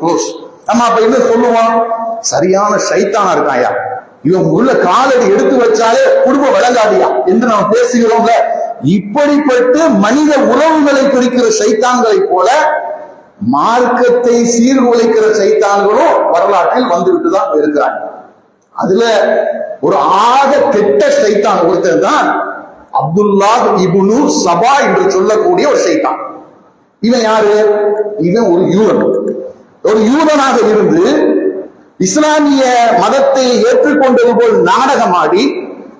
Close நம்ம அப்ப என்ன சொல்லுவோம்? சரியான சைத்தானா இருக்காயா இவன் உள்ள காலடி எடுத்து வச்சாலே குடும்பம் விளங்காதியா? என்று நாம் பேசுகிறோம்ல. இப்படிப்பட்டு மனித உறவுகளை குறிக்கிற சைத்தான்களை போல மார்க்கத்தை சீர்குலைக்கிற சைத்தான்களும் வரலாற்றில் வந்துவிட்டு தான் இருக்கிறாங்க. அதுல ஒரு ஆக கெட்ட சைத்தான் ஒருத்தர் தான் அப்துல்லா இபுனு சபா என்று சொல்லக்கூடிய ஒரு சைத்தான். இவன் யாரு? இவன் ஒரு யூரன் ஒரு யூதனாக இருந்து இஸ்லாமிய மதத்தை ஏற்றுக்கொண்டது போல் நாடகமாடி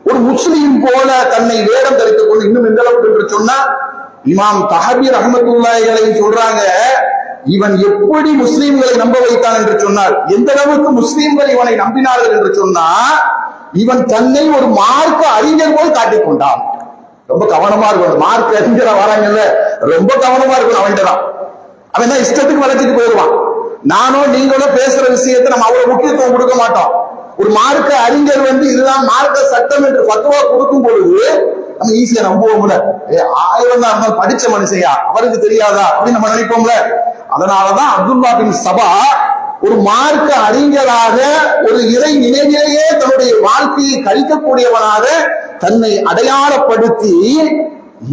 ஒரு முஸ்லீம் போல தன்னை வேடம் தரித்துக் கொண்டு இன்னும் எந்த அளவுக்கு என்று சொன்னா இமாம் தஹபீர் அஹமத்துல்லாஹிகளை சொல்றாங்க இவன் எப்படி முஸ்லீம்களை நம்ப வைத்தான் என்று சொன்னார். எந்த அளவுக்கு முஸ்லீம்கள் இவனை நம்பினார்கள் என்று சொன்னா இவன் தன்னை ஒரு மார்க்க அறிஞர் போல் காட்டிக் கொண்டான். ரொம்ப கவனமா இருக்கணும். மார்க் அறிஞரா வராங்கல்ல. ரொம்ப கவனமா இருக்கணும் அவன்கிட்ட தான். அவன் தான் இஷ்டத்துக்கு வளைச்சிட்டு போயிடுவான். நானோ நீங்களோ பேசுற விஷயத்தை நம்ம அவ்வளவு முக்கியத்துவம் கொடுக்க மாட்டோம். ஒரு மார்க்க அறிஞர் வந்து இதுதான் மார்க்க சட்டம் என்று பத்துவா கொடுக்கும் பொழுது நம்ம ஈஸியா நம்புவோம்ல. ஏ ஆயிரம் தான் இருந்தாலும் படிச்ச மனுஷையா? அவருக்கு தெரியாதா? அப்படின்னு நம்ம நினைப்போம்ல. அதனாலதான் அப்துல்லா பின் சபா ஒரு மார்க்க அறிஞராக ஒரு இறை நினைவிலேயே தன்னுடைய வாழ்க்கையை கழிக்கக்கூடியவனாக தன்னை அடையாளப்படுத்தி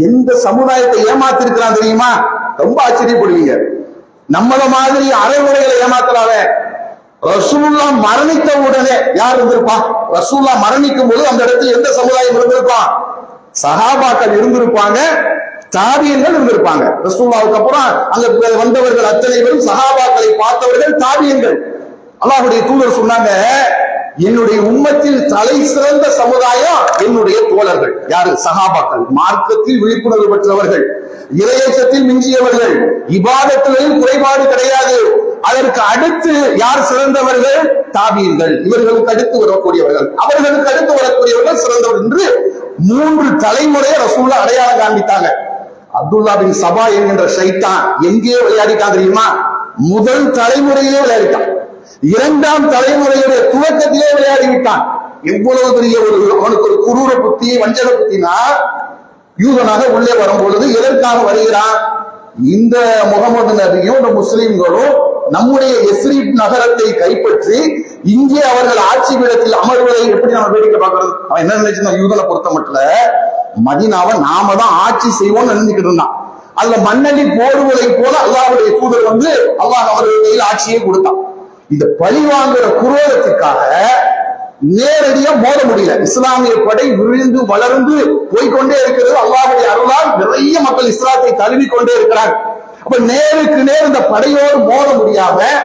எந்த சமுதாயத்தை ஏமாத்திருக்கிறான் தெரியுமா? ரொம்ப ஆச்சரியப்படுவீங்க. நம்மள மாதிரி அரைமுறைகளை ஏமாத்தலாத ரசூல்லா மரணித்த உடனே யார் இருந்திருப்பான் ரசூல்லா மரணிக்கும் போது அந்த இடத்துல எந்த சமுதாயம் இருந்திருப்பான் சகாபாக்கள் இருந்திருப்பாங்க தாபியங்கள் இருந்திருப்பாங்க. ரசூல்லாவுக்கு அப்புறம் அங்க வந்தவர்கள் அத்தனை பேரும் சகாபாக்களை பார்த்தவர்கள் தாபியங்கள் அல்லாஹுடைய தூதர் சொன்னாங்க என்னுடைய உம்மத்தில் தலை சிறந்த சமுதாயம் என்னுடைய தோழர்கள். யாரு? சகாபாக்கள் மார்க்கத்தில் விழிப்புணர்வு பெற்றவர்கள். இறையச்சத்தில் மிஞ்சியவர்கள். இபாதத்திலையும் குறைபாடு கிடையாது. அதற்கு அடுத்து யார் சிறந்தவர்கள்? தாபீர்கள். இவர்களுக்கு அடுத்து வரக்கூடியவர்கள். அவர்களுக்கு அடுத்து வரக்கூடியவர்கள் சிறந்தவர் என்று மூன்று தலைமுறையை ரசூல்லா அடையாளம் காண்பித்தாங்க. அப்துல்லா பின் சபா என்கின்ற சைத்தான் எங்கே விளையாடிட்டான் தெரியுமா? முதல் தலைமுறையிலே விளையாடிட்டான். இரண்டாம் தலைமுறையுடைய துவக்கத்திலே விளையாடி விட்டான் எவ்வளவு பெரிய ஒரு அவனுக்கு ஒரு குரூர புத்தி வஞ்சக புத்தினா யூதனாக உள்ளே வரும் பொழுது எதற்காக வருகிறான். இந்த முகமது நபியும் இந்த நம்முடைய எஸ்ரீப் நகரத்தை கைப்பற்றி இங்கே அவர்கள் ஆட்சி பீடத்தில் அமர்வதை எப்படி நம்ம வேடிக்கை பார்க்கறது? அவன் என்ன நினைச்சிருந்தான்? யூதனை பொறுத்த மட்டும் மதினாவை நாம தான் ஆட்சி செய்வோம்னு நினைச்சுக்கிட்டு இருந்தான். அதுல மண்ணலி போடுவதை போல அல்லாவுடைய தூதர் வந்து அல்லாஹ் அவர்கள் கையில் ஆட்சியை கொடுத்தான். இந்த பழி வாங்குற குரோதத்துக்காக நேரடியா மோத முடியல. இஸ்லாமிய படை விழுந்து வளர்ந்து போய்கொண்டே இருக்கிறது. அல்லாஹுடைய அருளால் நிறைய மக்கள் இஸ்லாத்தை தழுவி கொண்டே இருக்கிறாங்க அப்ப நேருக்கு நேர் இந்த படையோடு மோத முடியாம